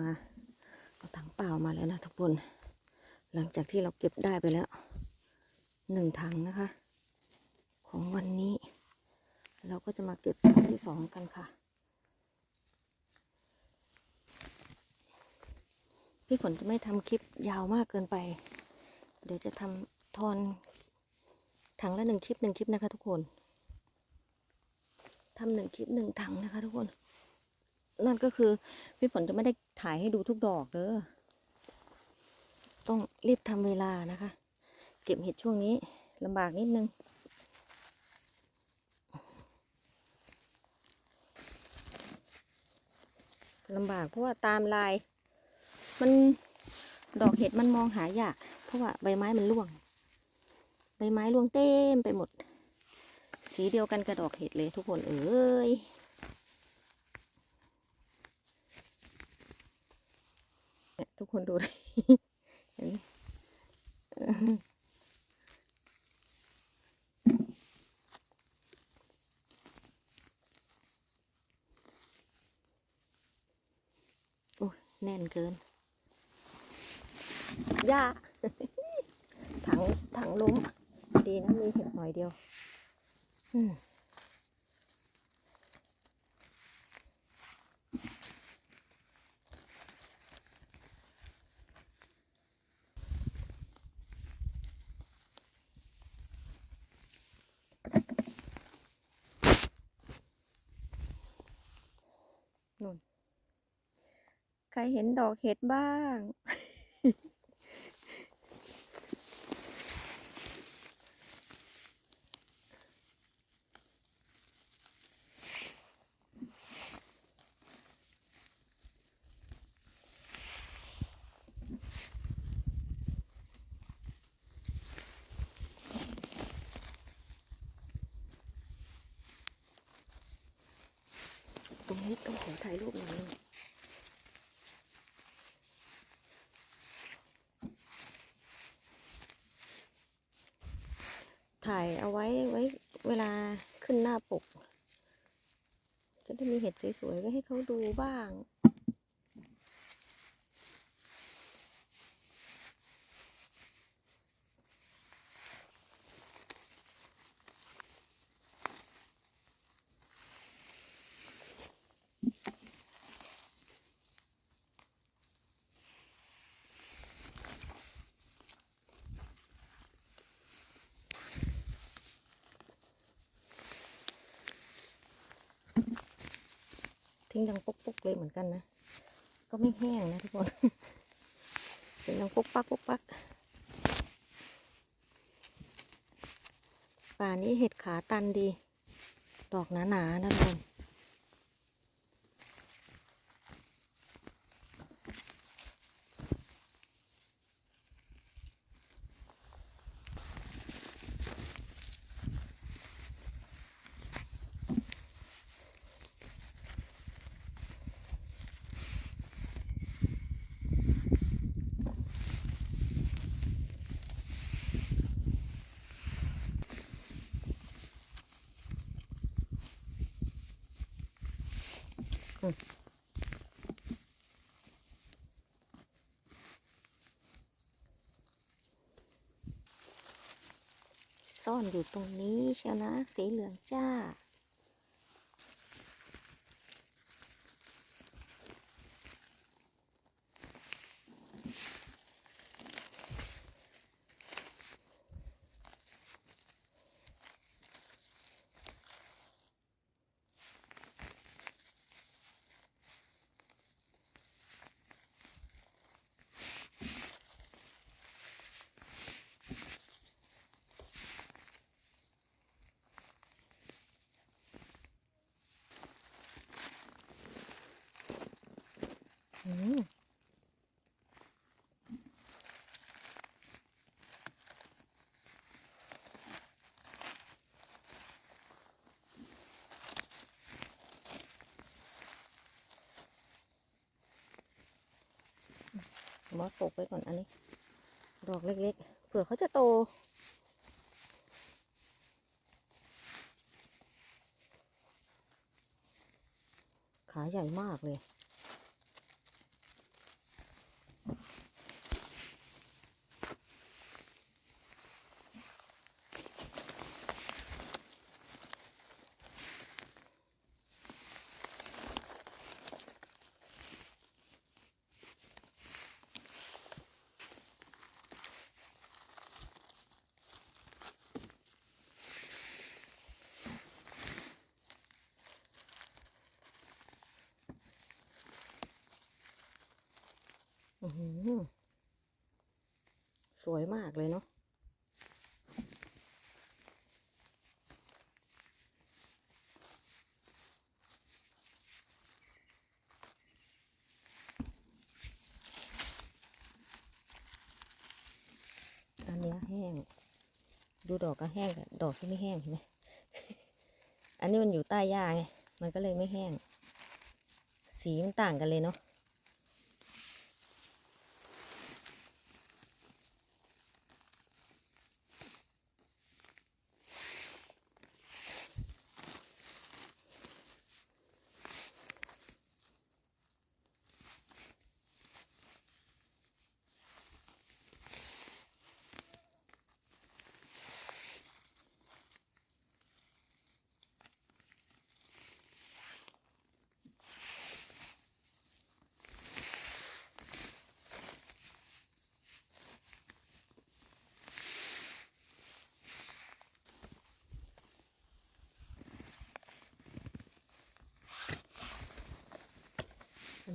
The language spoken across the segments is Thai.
มาเอาถังเปล่ามาแล้วนะทุกคน หลังจากที่เราเก็บได้ไปแล้วหนึ่งถังนะคะ ของวันนี้ เราก็จะมาเก็บถังที่สองกันค่ะ พี่ฝนจะไม่ทำคลิปยาวมากเกินไป เดี๋ยวจะทำทอนถังละหนึ่งคลิปหนึ่งคลิปนะคะทุกคนทำหนึ่งคลิปหนึ่งถังนะคะทุกคน นั่นก็คือพี่ฝนจะไม่ได้ถ่ายให้ดูทุกดอกเด้อต้องรีบทำเวลานะคะ เก็บเห็ดช่วงนี้ลำบากนิดนึงลำบากเพราะว่าตามลาย มันดอกเห็ดมันมองหายาก เพราะว่าใบไม้มันร่วง ใบไม้ร่วงเต็มไปหมด สีเดียวกันกับดอกเห็ดเลยทุกคนเอ้ย เนี่ย ทุกคนดูดิเห็นโอ้แน่นเกินย่าถังถังล้มดีนะมีเห็ดหน่อยเดียว อืม นุ่น ใครเห็นดอกเห็ดบ้าง ตรงนี้ต้องขอถ่ายรูปหน่อยนึงถ่ายเอาไว้ไว้เวลาขึ้นหน้าปก จะได้มีเห็ด สวยๆไว้ให้เขาดูบ้าง ทิ้งดังปุ๊กๆเลยเหมือนกันนะ ก็ไม่แห้งนะทุกคนเสียงดังปุ๊กปักปุ๊กปักป่านี้เห็ดขาตันดี ดอกหนาๆนะทุกคน ซ่อนอยู่ตรงนี้เชียวนะ สีเหลืองจ้า มอสปลูกไว้ก่อนอันนี้ ดอกเล็กๆ เผื่อเขาจะโต ขาใหญ่มากเลย สวยมากเลยเนาะอันนี้แห้ง ดูดอกก็แห้งกับดอกที่ไม่แห้งเห็นไหมอันนี้มันอยู่ใต้หญ้าไง มันก็เลยไม่แห้ง สีมันต่างกันเลยเนาะ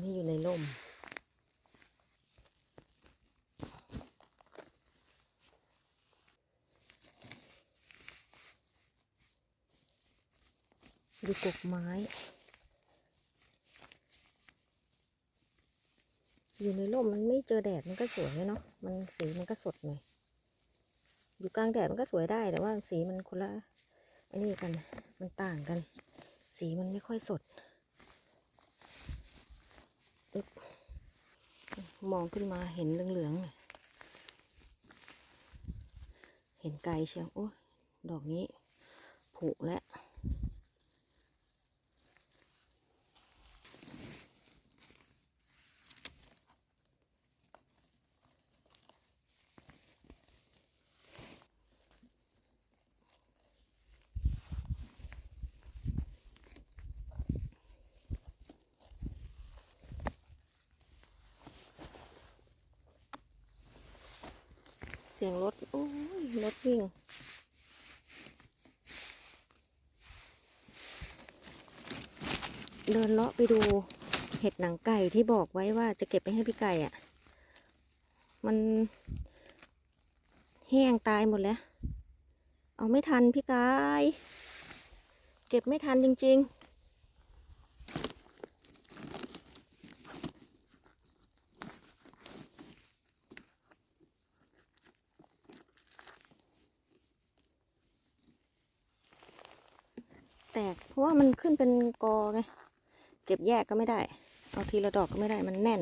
อันนี้อยู่ในร่ม ดูกกไม้ อยู่ในร่มมันไม่เจอแดดมันก็สวยเนาะ มันสีมันก็สดหน่อย อยู่กลางแดดมันก็สวยได้แต่ว่าสีมันคนละ อันนี้กัน มันต่างกัน สีมันไม่ค่อยสด มองขึ้นมาเห็นเหลืองๆเห็นไกลเชียวโอ้ยดอกนี้ผุแล้ว สียงรถ โอ้ย รถวิ่ง เดินเลาะไปดูเห็ดหนังไก่ที่บอกไว้ว่าจะเก็บไปให้พี่ไก่อะ่ะ มันแห้งตายหมดแล้ว เอาไม่ทันพี่ไก่เก็บไม่ทันจริง ๆ แตกเพราะว่ามันขึ้นเป็น กอไงเก็บแยกก็ไม่ได้ เอาทีละดอกก็ไม่ได้มันแน่น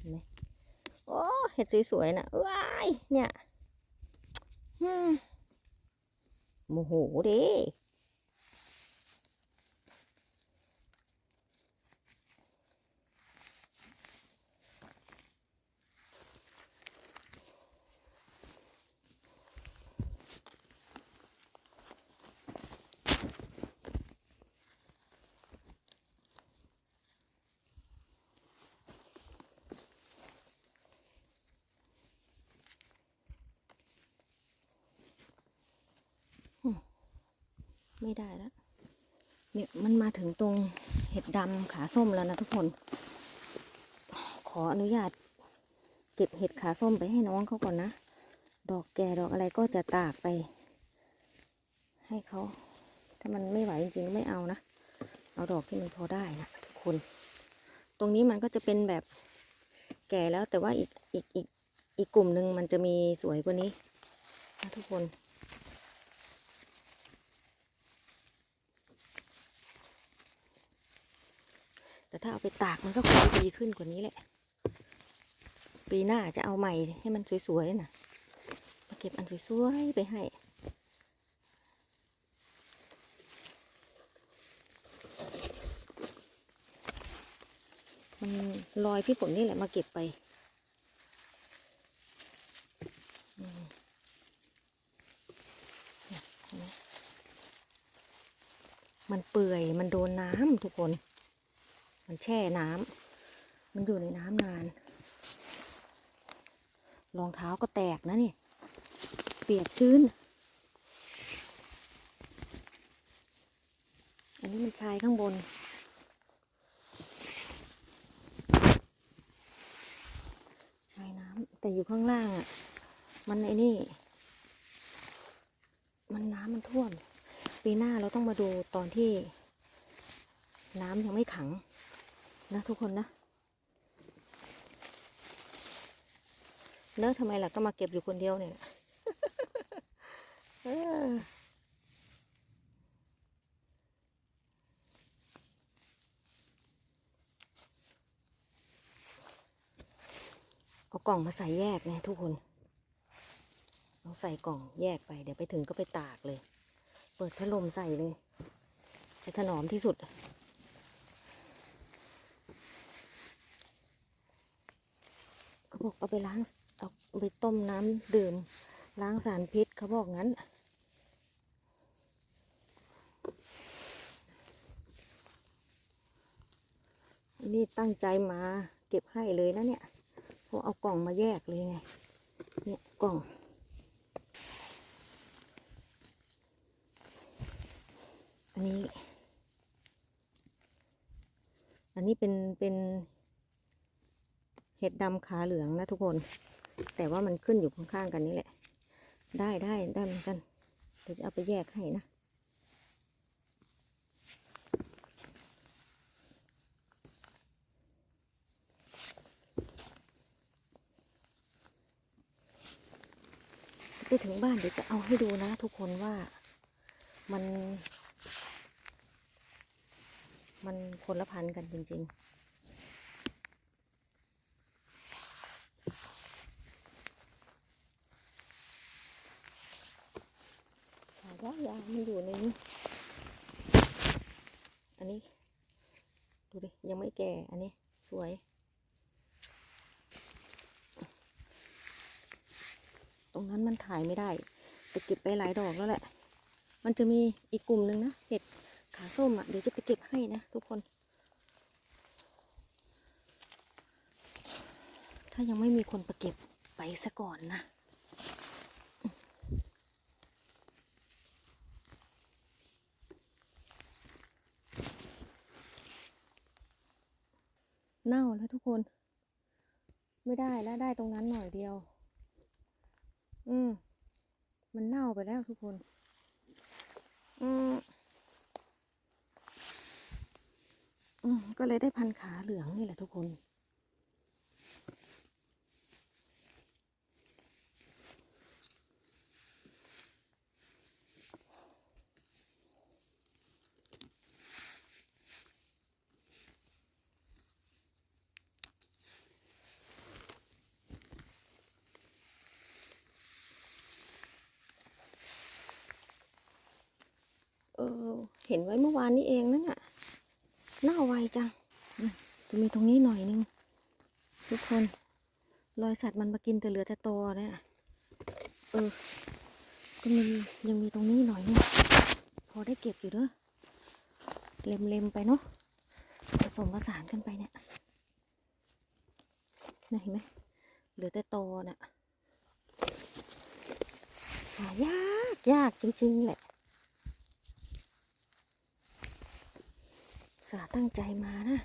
น่ะเห็นไหมโอ้เห็ดสวยๆน่ะว้ายเนี่ยโมโหเด้ ไม่ได้แล้วเนี่ยมันมาถึงตรงเห็ดดำขาส้มแล้วนะทุกคน ขออนุญาต เก็บเห็ดขาส้มไปให้น้องเขาก่อนนะ ดอกแก่ดอกอะไรก็จะตากไป ให้เขาถ้ามันไม่ไหวจริงๆไม่เอานะ เอาดอกที่มันพอได้นะทุกคน ตรงนี้มันก็จะเป็นแบบแก่แล้วแต่ว่าอีกอีกอีกอีกกลุ่มหนึ่งมันจะมีสวยกว่านี้นะทุกคน แต่ถ้าเอาไปตากมันก็คงดีขึ้นกว่านี้แหละ ปีหน้าจะเอาใหม่ให้มันสวยๆนะมาเก็บอันสวยๆไปให้มันลอยพี่ฝนนี่แหละมาเก็บไปมันเปื่อย มันโดนน้ำทุกคน แช่น้ำมันอยู่ในน้ำนานรองเท้าก็แตกนะนี่ เปียกชื้น อันนี้มันชายข้างบน ชายน้ำแต่อยู่ข้างล่างอะ มันไอ้นี่ มันน้ำมันท่วม ปีหน้าเราต้องมาดูตอนที่น้ำยังไม่ขัง นะทุกคนนะเนอะทำไมล่ะก็มาเก็บอยู่คนเดียวเนี่ยเออเอากล่องมาใส่แยกไงทุกคนเอาใส่กล่องแยกไป เดี๋ยวไปถึงก็ไปตากเลย เปิดพัดลมใส่เลย จะถนอมที่สุด เขาบอกเอาไปล้างเอาไปต้มน้ำดื่ม ล้างสารพิษเขาบอกงั้น นี่ตั้งใจมาเก็บให้เลยนะเนี่ยเพราะเอากล่องมาแยกเลยไง เนี่ยกล่องอันนี้ อันนี้เป็นเป็น เห็ดดำขาเหลืองนะทุกคน แต่ว่ามันขึ้นอยู่ข้างๆกันนี่แหละ ได้ได้ได้เหมือนกันเดี๋ยวจะเอาไปแยกให้นะไปถึงบ้านเดี๋ยวจะเอาให้ดูนะทุกคนว่ามัน มันคนละพันกันจริง ๆ หา ยากยามันอยู่ในนี้อันนี้ ดูดิ ยังไม่แก่ อันนี้ สวย ตรงนั้นมันถ่ายไม่ได้ แต่เก็บไปหลายดอกแล้วแหละ มันจะมีอีกกลุ่มหนึ่งนะ เห็ดขาส้มอะ เดี๋ยวจะไปเก็บให้นะทุกคน ถ้ายังไม่มีคนไปเก็บไปซะก่อนนะ เน่าแล้วทุกคน ไม่ได้แล้วได้ตรงนั้นหน่อยเดียว อืม มันเน่าไปแล้วทุกคน อืมอืมก็เลยได้พันขาเหลืองนี่แหละทุกคน เออ เห็นไว้เมื่อวานนี้เองนั่นน่ะน่าไวจัง จะมีตรงนี้หน่อยนึง ทุกคน รอยสัตว์มันมากินแต่เหลือแต่ตัวเนี่ยเออ ก็มียังมีตรงนี้หน่อยนึงพอได้เก็บอยู่เด้อเล็มๆไปเนาะผสมผสานกันไปเนี่ยเห็นไหมเหลือแต่ตอน่ะหายากยากจริงๆแหละ สาตั้งใจมานะ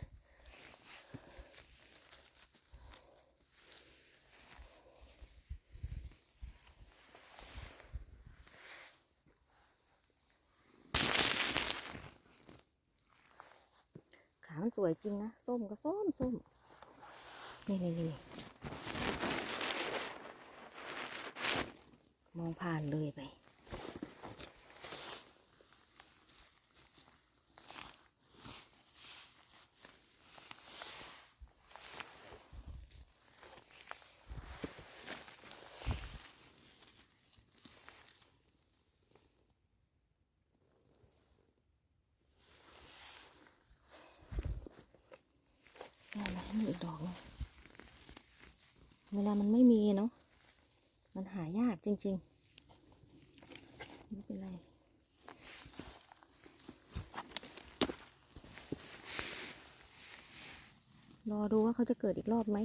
ขามันสวยจริงนะ ส้มก็ส้มส้ม นี่นี่นี่มองผ่านเลยไป เวลามันไม่มีเนาะ มันหายากจริงๆ ไม่เป็นไร รอดูว่าเขาจะเกิดอีกรอบไหม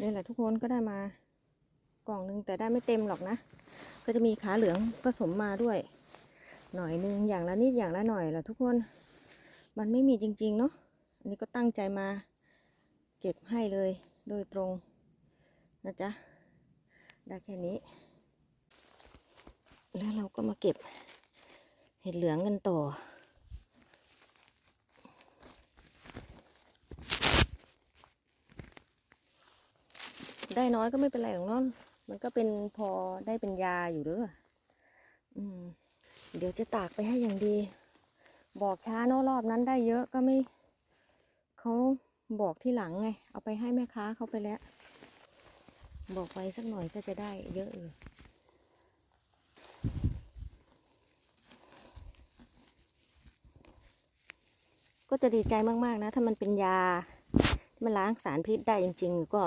นี่แหละทุกคนก็ได้มากล่องหนึงแต่ได้ไม่เต็มหรอกนะ ก็จะมีขาเหลืองผสมมาด้วย หน่อยนึงอย่างละนิดอย่างละหน่อยแหละทุกคน มันไม่มีจริง ๆ เนาะ นนี้ก็ตั้งใจมา เก็บให้เลยโดยตรงนะจ๊ะ ได้แค่นี้ แล้วเราก็มาเก็บเห็ดเหลืองกันต่อ ได้น้อยก็ไม่เป็นไรหรอกเนาะมันก็เป็นพอได้เป็นยาอยู่เด้ออืม เดี๋ยวจะตากไปให้อย่างดี บอกช้าเนอะรอบนั้นได้เยอะก็ไม่ เขาบอกที่หลังไง เอาไปให้แม่ค้าเขาไปแล้ว บอกไปสักหน่อยก็จะได้เยอะอยู่ก็จะดีใจมาก ๆ นะ ถ้ามันเป็นยาที่มันล้างสารพิษได้จริง ๆ ก็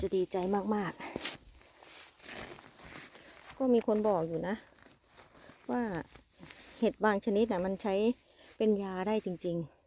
จะดีใจมาก ๆ ก็มีคนบอกอยู่นะ ว่าเห็ดบางชนิดนะมันใช้เป็นยาได้จริง ๆ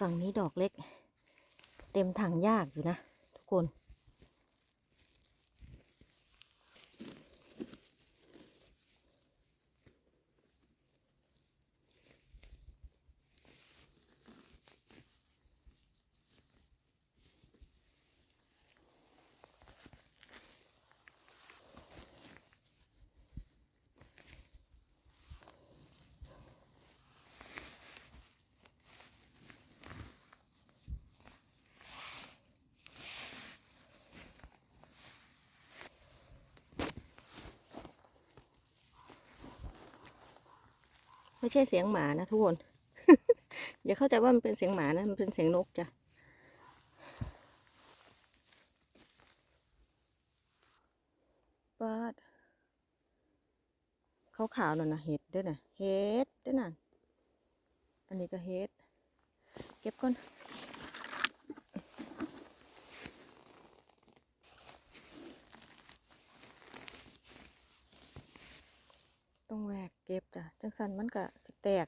ฝั่งนี้ดอกเล็ก เต็มถังยากอยู่นะ ทุกคน ไม่ใช่เสียงหมานะทุกคน อย่าเข้าใจว่ามันเป็นเสียงหมานะ มันเป็นเสียงนกจ้ะปาดขาวๆนั่นนะเห็ดด้วยนะเห็ดด้วยนะอันนี้ก็เห็ด เก็บก่อนต้องแหวก เก็บจ้ะจังสันมันก็สิแตก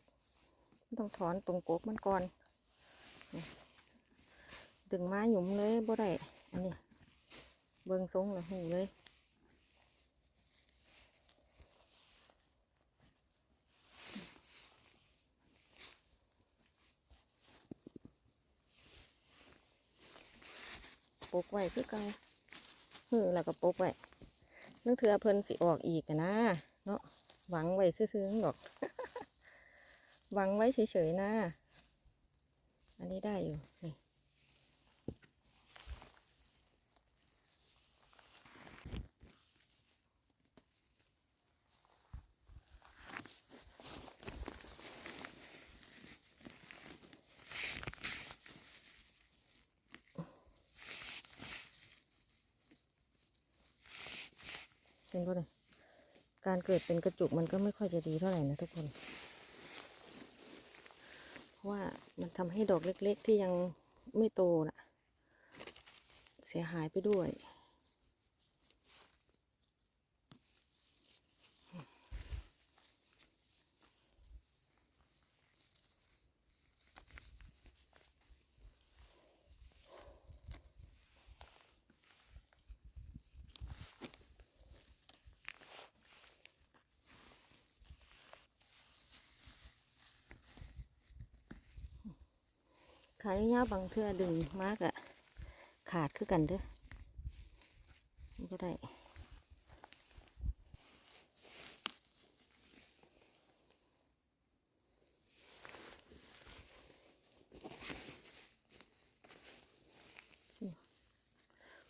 มันต้องถอนตรงกกมันก่อนดึงไม้หยุมเลยบ่ได้อันนี้ เบิ่งทรงแล้วหูเลยปกไว้คือเก่าหือแล้วก็ปกไว้นึกเถื่อเพิ่นสิออกอีกนนะ หวังไว้ซื่อๆดอก หวังไว้เฉยๆนะ อันนี้ได้อยู่นี่เห็นป่ะเนี่ยการ เกิดเป็นกระจุกมันก็ไม่ค่อยจะดีเท่าไหร่นะทุกคน เพราะว่ามันทำให้ดอกเล็กๆที่ยังไม่โตน่ะ เสียหายไปด้วย ขายยาวบางเทื่อดึงมากอะขาดคือกันเด้อมันก็ได้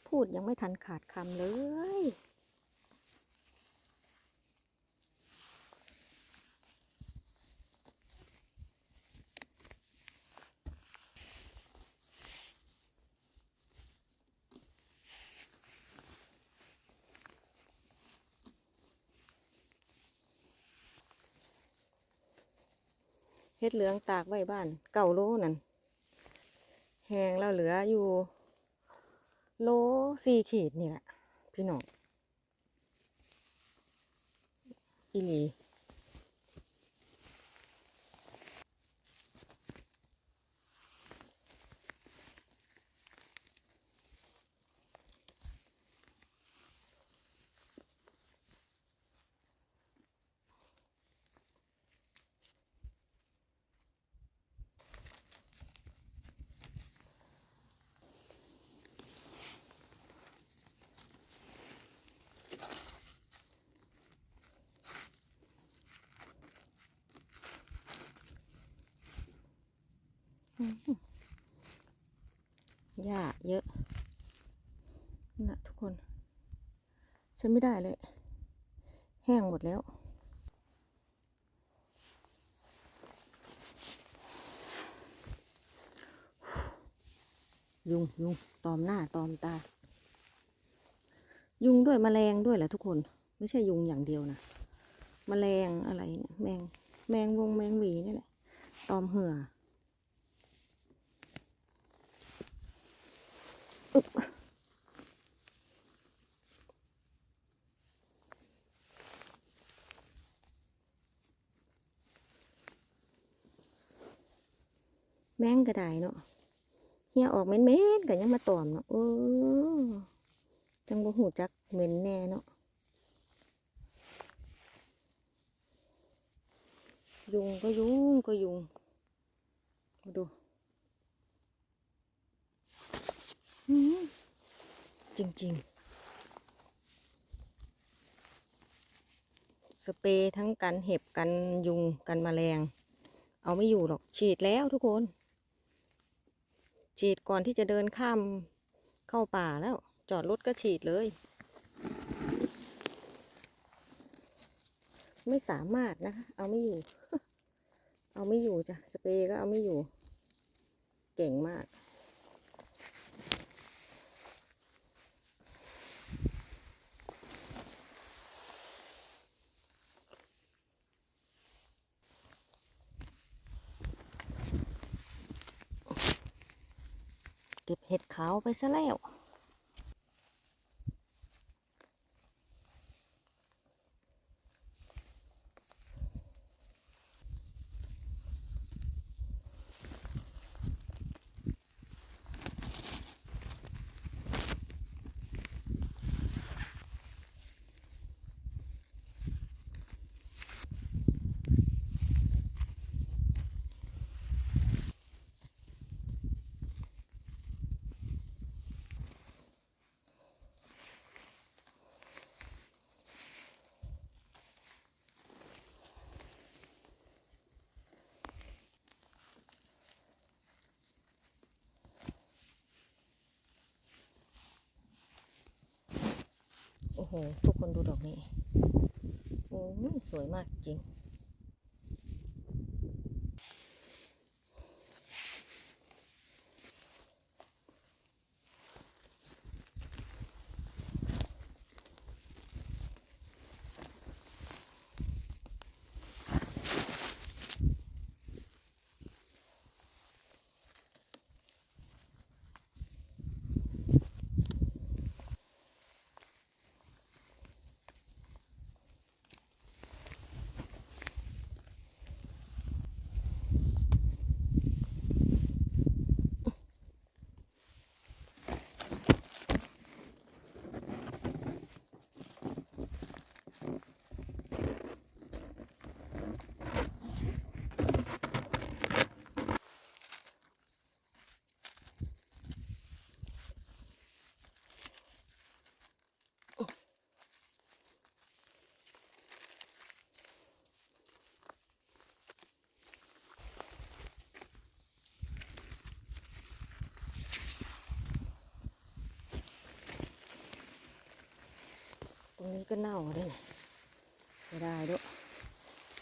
พูดยังไม่ทันขาดคำเลย เฮ็ดเหลืองตากไว้บ้านเก่าโลนั่นแหงแล้วเหลืออยู่ โลสี่ขีดนี่แหละพี่น้องอีหลี หญ้าเยอะนะทุกคน ฉันไม่ได้เลย แห้งหมดแล้ว ยุงยุงตอมหน้าตอมตา ยุงด้วยแมลงด้วยแหละทุกคน ไม่ใช่ยุงอย่างเดียวนะแมลงอะไรเนี่ยแมงแมงวงแมงหวีนี่แหละ ตอมเหืออึ๊ แมงกระไดเนาะเฮียออกเม็นๆกันยังมาตอมเนาะเออจังบ่หูจักเหม็นแน่เนาะยุงก็ยุงก็ยุงมาดูอื้อหือจริงๆ สเปรย์ทั้งกันเห็บกันยุงกันแมลง เอาไม่อยู่หรอกฉีดแล้วทุกคน ฉีดก่อนที่จะเดินข้ามเข้าป่าแล้ว จอดรถก็ฉีดเลย ไม่สามารถนะคะ เอาไม่อยู่ เอาไม่อยู่จ้ะ สเปรย์ก็เอาไม่อยู่ เก่งมาก เก็บเห็ดขาวไปซะแล้ว โอ้โห ทุกคนดูดอกนี้ โอ้สวยมากจริง รงนี้ก็เน่าด้วยเสียดายด้วย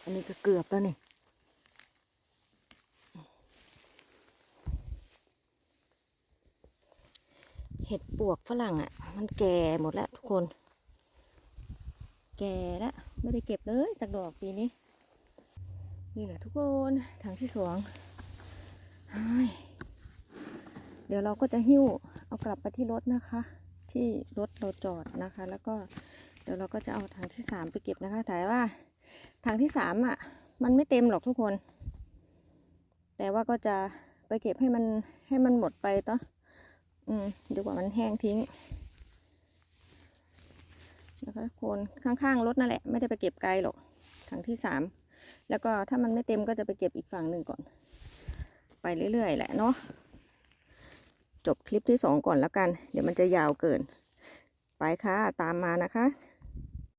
อันนี้ก็เกือบแล้วนี่เห็ดปวกฝรั่งอะ่ะ มันแก่หมดแล้วทุกคน แก่แล้วไม่ได้เก็บเลยสักดอกปีนี้ นี่แหละทุกคนถังที่สองเดี๋ยวเราก็จะหิ้วเอากลับไปที่รถนะคะ ที่รถเราจอดนะคะ แล้วก็ เดี๋ยวเราก็จะเอาถังที่สามไปเก็บนะคะแต่ว่าถังที่สามอะ มันไม่เต็มหรอกทุกคน แต่ว่าก็จะไปเก็บให้มันให้มันหมดไปต่ออืมดีกว่ามันแห้งทิ้งนะคะทุกคนข้างๆรถนั่นแหละไม่ได้ไปเก็บไกลหรอกถังที่สามแล้วก็ถ้ามันไม่เต็มก็จะไปเก็บอีกฝั่งหนึ่งก่อน ไปเรื่อยๆแหละเนาะจบคลิปที่สองก่อนแล้วกัน เดี๋ยวมันจะยาวเกิน ไปค่ะ ตามมานะคะ